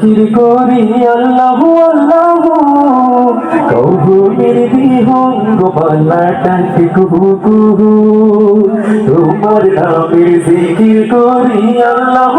জিকির করি আল্লাহ আল্লাহ। কৌহুমের বিহঙ্গ পাল্লা কুহু কুহু। তোমার নামের জিকির করি আল্লাহ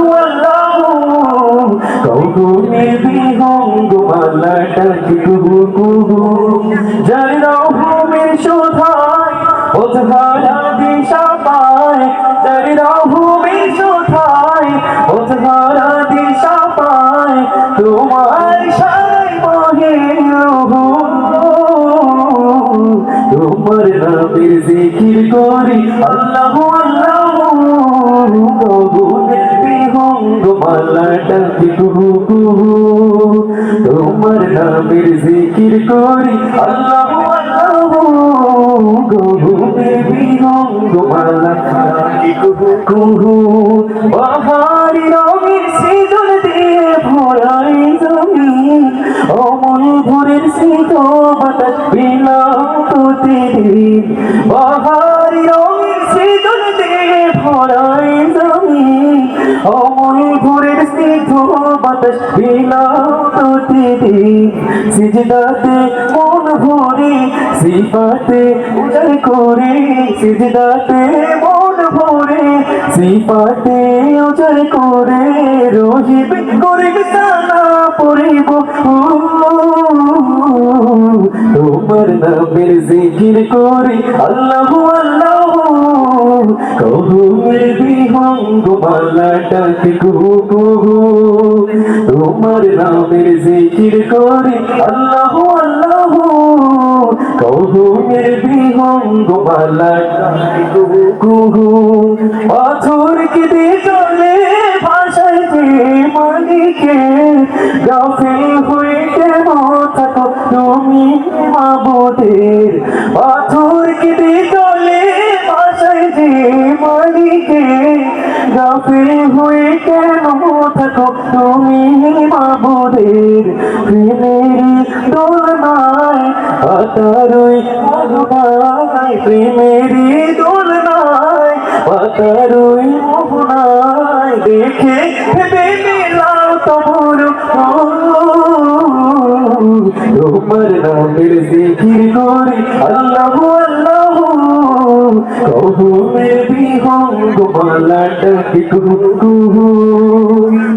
নামের জিকির করি, আল্লাহ আল্লাহ গগনের বিহঙ্গ মালাটা কুহু কুহু তোমার নামের জিকির করি, আল্লাহ কুহু বাহারি রঙের সৃজন দিয়ে ভরাই জমিন অমল ভোরের স্মৃত বাতাস বাহারি রঙের সিজদাতে মন ভরে সিফাতে উজাড় করে। সিজদাতে মন ভরে সিফাতে উজাড় করে। রহিব করে সালা পড়িব তোমার নামের জিকির করি। আল্লাহ আল্লাহ কহুমের বিহঙ্গ মালাটাকে কুহু কুহু। তোমার নামের জিকির করি। আল্লাহ আল্লাহ কহুমের বিহঙ্গ মালাটাকে কুহু কুহু। পাথর কেটে চলে ভাষায় মালিকে গাফিল কেন থাকো তুমি? মাবুদের পাথর কেটে চলে ভাষায় যে গাফিল হয়ে কেন থাকো তুমি মাবুদের? প্রেমের দোলনায় আতারই মধুনায় প্রেমের দোলনায় আতারই মধুনায় দেখে ভেবে তোমার নামের জিকির করি আল্লাহ আল্লাহ কহুমের বিহঙ্গ মালাটাকে ডাকি কুকু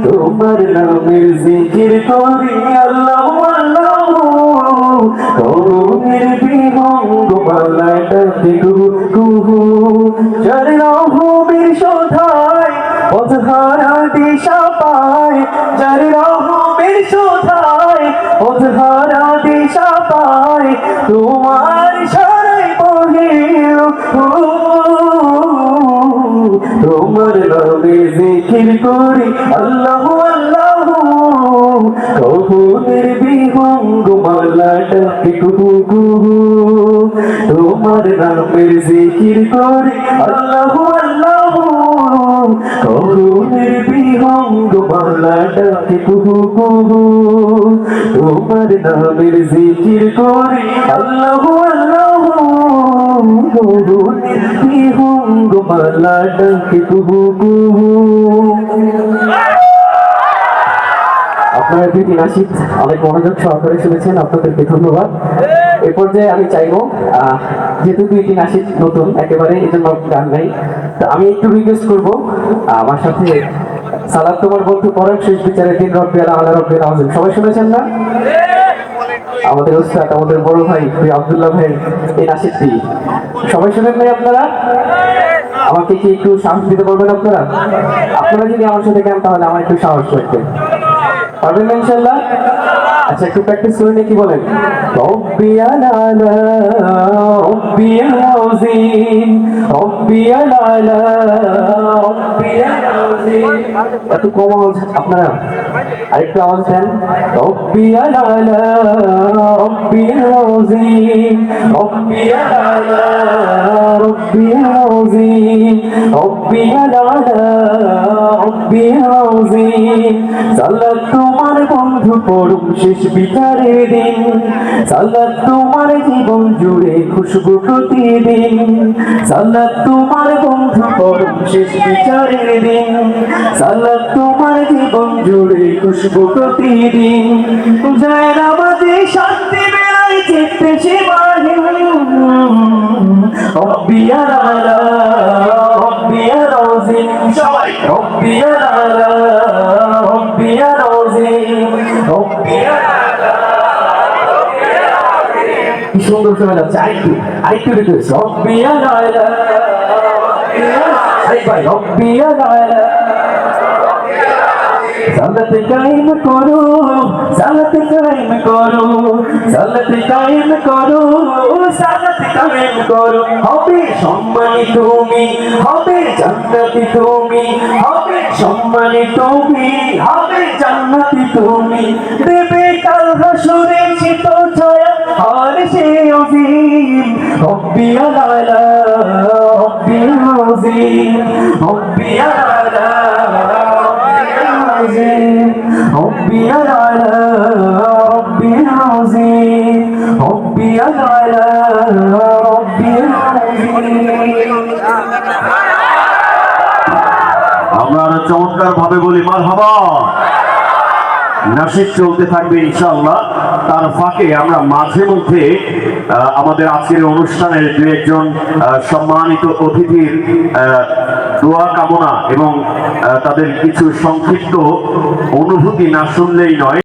তোমার নামের জিকির করি আল্লাহ আল্লাহ কহুমের বিহঙ্গ মালাটাকে ডাকি কুহু তোমার সারাই বহে তোমার নামে জিকির করি, আল্লাহ আল্লাহ। কহুনের বিহঙ্গ মালাটাকে কুহু কুহু। তোমার নামের জিকির করি, আল্লাহ আল্লাহ। কহুনের বিহঙ্গ মালাটাকে কুহু কুহু। তোমার নামের জিকির করি। আল্লাহ আল্লাহ কহুনের বিহঙ্গ মালাটাকে কুহু কুহু আপনারা দুইটি নাসিক অনেক মনোযোগ সহকারে শুনেছেন, আপনাদেরকে ধন্যবাদ। এ পর্যায়ে আমি চাইব যেহেতু দুইটি নাসিক নতুন, একেবারে এই জন্য গান গাই, তো আমি একটু রিকোয়েস্ট করব, আমার সাথে সালাদ তোমার বন্ধু পড়েন শেষ বিচারে দিন রব্বি আলা আলা, রব্বি আলামিন সবাই শুনেছেন না? আমাদের উস্তাদ আমাদের বড় ভাই আবদুল্লাহ ভাই এই নাসিরটি সবাই শুনেন ভাই আপনারা? আমাকে কি একটু সাহস দিতে পারবেন আপনারা? আপনারা যদি আমার সাথে কেন তাহলে আমার একটু সাহস করতে পারবেন ইনশাল্লাহ আচ্ছা একটু প্র্যাকটিস করে নিয়ে কি বলেন? এত কম আওয়াজ আপনারা। আরেকটু আওয়াজ দেন। রব্বিয়াল রব্বিয়াল আযীম সালাত তোমার বন্ধু পড়ুম শেষ বিচারের দিন। সালাত তোমার জীবন জুড়ে খুশবু প্রতিদিন। সালাত তোমার বন্ধু পড়ুম শেষ বিচারের দিন। সালাত তোমার জীবন জুড়ে খুশবু প্রতিদিন। জয় নামাজে শান্তি রব্বিয়া লালা রব্বিয়া রোজিন রব্বিয়া লালা রব্বিয়া রোজিন কি সুন্দর শোনা যাচ্ছে, আরেকটু আরেকটু রিকোয়েস্ট রব্বিয়া লালা আরেকবার, রব্বিয়া লালা সালাত কায়েম করো সালাত কায়েম করো সালাত কায়েম করো সালাত কায়েম করো। হবে সম্মানী তুমি, হবে জান্নাতি তুমি, হবে সম্মানী তুমি, হবে জান্নাতি তুমি। দেবে কাল হাসুরে শীত ছায়া, আর সে অজিম। রব্বি আলা রব্বি আজিম রব্বি আলা ربي العلا ربي العظيم ربي العلا ربي العظيم আমরা আরো চমৎকার ভাবে বলি মার হাবা নাসিদ চলতে থাকবে ইনশাআল্লাহ তার ফাঁকে আমরা মাঝে মধ্যে আহ, আমাদের আজকের অনুষ্ঠানের দু একজন আহ, সম্মানিত অতিথির আহ, দোয়া কামনা এবং তাদের কিছু সংক্ষিপ্ত অনুভূতি না শুনলেই নয়।